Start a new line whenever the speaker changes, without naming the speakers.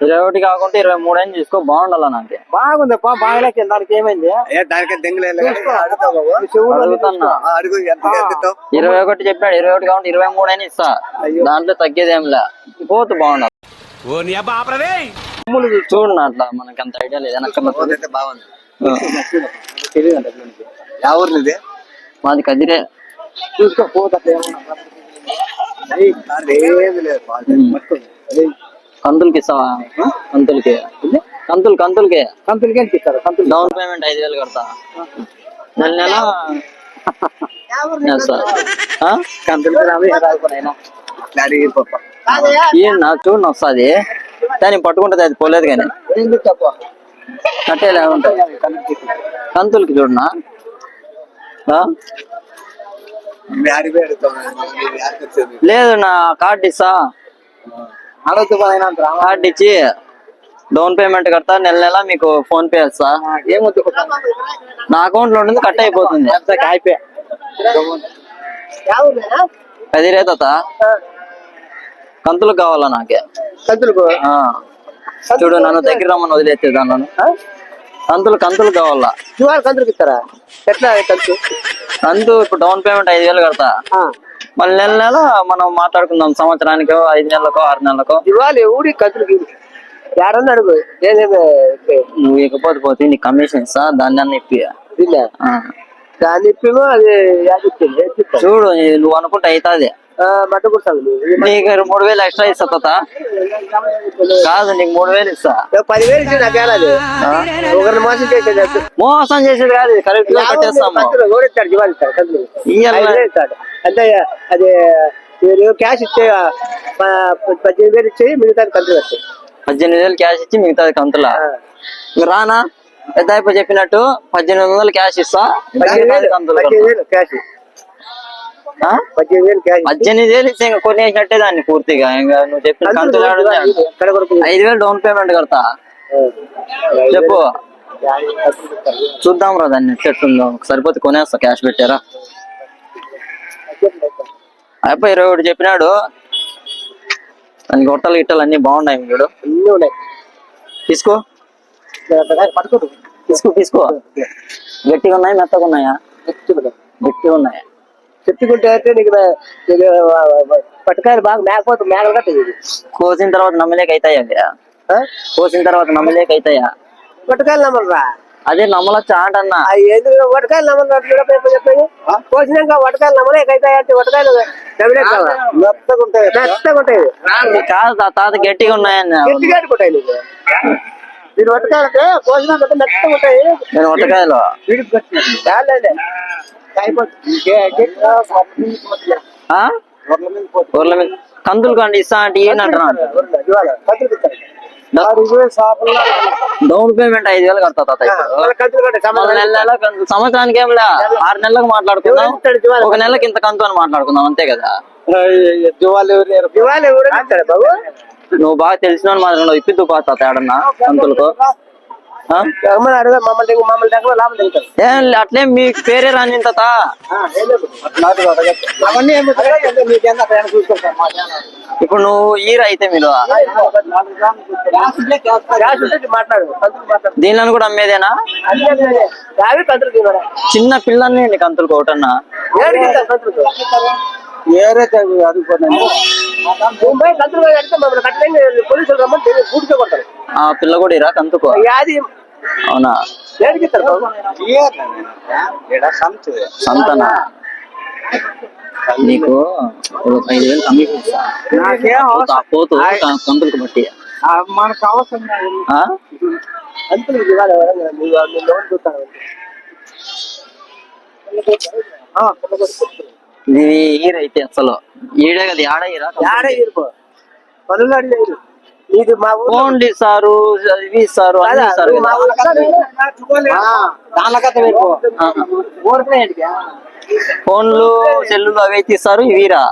ఇరవై ఒకటి కాకుండా ఇరవై మూడు అని తీసుకో బాగుండాల నాకు?
బాగుంది బాగలేక దానికి ఏమైంది?
ఇరవై ఒకటి చెప్పాడు ఇరవై ఒకటి కాకుండా ఇరవై మూడు అని ఇస్తా. దాంట్లో తగ్గేది ఏం లే పోతు బాగుండాలి చూడు. నా అట్లా మనకి అంత ఐడియా లేదు.
బాగుంది.
మాది కదిరే కంతులకి ఇస్తావా? కంతులకి. కంతులు కంతులకి.
కంతులకి ఎంత ఇస్తారు? కంతులు?
డౌన్ పేమెంట్ ఐదు వేలు కడతా. నెల నెల?
కంతులకి.
ఏం నా చూడు వస్తుంది దాన్ని పట్టుకుంటుంది అది పోలేదు కానీ. కట్టేలే ఉంటుంది. కంతులకి. చూడనా? లేదు నా కార్డు ఇస్తా. కార్డు ఇచ్చి డౌన్ పేమెంట్ కడతా నెల నెల మీకు ఫోన్ పే చేస్తా.
ఏమొద్దు
నా అకౌంట్లో ఉంటుంది కట్ అయిపోతుంది.
అయిపోయా
కదిరే తాత కంతులు కావాలా నాకే?
కంతులకు
ఆ. చూడు నన్ను దగ్గర రమ్మని వదిలేస్తే దాన్ని కంతులు కంతులు కావాలా?
కంతులకు ఇస్తారా? ఎట్లా కంతు?
కంతు ఇప్పుడు డౌన్ పేమెంట్ ఐదు వేలు కడతా. మళ్ళీ నెల నెల మనం మాట్లాడుకుందాం సంవత్సరానికో ఐదు నెలలకో ఆరు నెలలకో.
ఊడి యారన్నా అడుగు. నేనేమే
నువ్వు ఇకపోతే పోతే నీకు కమిషన్ ఇస్తా దాన్ని అన్న ఇప్పి.
దాన్ని? ఇప్పిమో అది
చూడు నువ్వు అనుకుంటే అవుతుంది
మట్ట కుడతాను
నీకు మూడు వేలు ఎక్స్ట్రా ఇస్తా కాదు నీకు మూడు వేలు ఇస్తా.
పదివేలు ఇచ్చి నాకు
ఆ?
ఒకరిని మోసం చేసేది.
మోసం చేసేది కాదు కరెక్ట్గా కట్టేస్తాము.
కంతులు ఓడిస్తాడు అంటే అది మీరు క్యాష్ ఇచ్చే పద్దెనిమిది వేలు ఇచ్చి మిగతా కంతులు వస్తాయి
పద్దెనిమిది వేలు క్యాష్ ఇచ్చి మిగతాది కంతులా? రానా? పెద్ద చెప్పినట్టు పద్దెనిమిది వందలు క్యాష్ ఇస్తా
పద్దెనిమిది
కంతులు
క్యాష్? పద్దెనిమిది వేలు
ఇస్తే ఇంకా కొనేసినట్టే దాన్ని పూర్తిగా. ఇంకా నువ్వు చెప్పిన కంతులు ఐదు వేలు డౌన్ పేమెంట్ కడతా. చెప్పు. చూద్దాం రా దాన్ని. ఎట్లెట్టుందో సరిపోతే కొనేస్తా. క్యాష్ పెట్టారా? అయిపోయి ఇరవై ఒకటి చెప్పినాడు. దానికి గొట్టలు గిట్టలు అన్ని బాగున్నాయి వీడు
ఉన్నాయి.
తీసుకో. తీసుకో తీసుకో. గట్టిగా ఉన్నాయి మెత్తగా ఉన్నాయా. గట్టిగా ఉన్నాయి?
చెప్పుకుంటే అంటే నీకు పట్టుకాయలు బాగా మేకపోతే మేకలు కట్టేది
కోసిన తర్వాత నమ్మలేక అవుతాయా అవి? కోసిన తర్వాత నమ్మలేక అవుతాయా
పట్టుకాయలు నమ్మరా
అదే నమ్మలచ్చా అంటన్నా.
ఎందుకు వటకాయలు నమ్మలు చెప్పేది కోసినాక వటకాయలు నమ్మలేకైతే అంటే వటకాయలు నమ్మలేక మెత్తగా ఉంటాయి మెత్తగా ఉంటాయి.
కాదు తాత గట్టిగా ఉన్నాయని.
గట్టిగా ఉంటాయి అంటే మెత్తగా ఉంటాయి.
నేను వంటకాయలు.
వీడికి. చాలండి?
ఊర్ల మీద కందులు కండి ఇస్తా అంటే ఏంటంటున్నా
ఇవాళ కంతులు ఇస్తారు. ఆరు వేలు. షాపుల్లో
డౌన్ పేమెంట్ ఐదు వేలు కడతా తాత సంవత్సరానికి ఏం లే? ఆరు నెలలకు మాట్లాడుకుందాం? ఒక నెలకి ఇంత కంతు అని మాట్లాడుకుందాం అంతే కదా?
దివాళి బాబు?
నువ్వు బాగా తెలిసిన మాత్రం ఇప్పిద్దు పోతా తేడన్నా లే, అట్లే మీ పేరే రాని ఇప్పుడు నువ్వు ఈర అయితే మీరు.
కంతులు
దీనిలో కూడా అమ్మేదేనా?
కంతులు
చిన్న పిల్లల్ని నీకు కంతులకు ఒకటన్నా?
కంతులు ఏరే అదుకోండి ముంబై కంతులు కడితే మమ్మల్ని కట్టలేని పోలీసులు రమ్మని పూర్తిగా కొడతారు.
ఆ పిల్ల కూడా ఇరా కంతుకో
యాది
అవునా?
ఏడికి
సంతన? నీకు ఐదు వేలు
నాకేం
పోతు, కంతులకు బట్టి
మనకు అవసరం ఇవ్వాలి లోన్ చూస్తాను
ఇది ఈర అయితే అసలు. ఈడే కదా ఆడ ఈరా
పనులు అడిగారు నీది మా ఊరు
ఫోన్లు ఇస్తారు ఇవి ఇస్తారు అన్ని
మా?
ఫోన్లు సెల్లులు అవి అయితే ఇస్తారు ఇవిరా.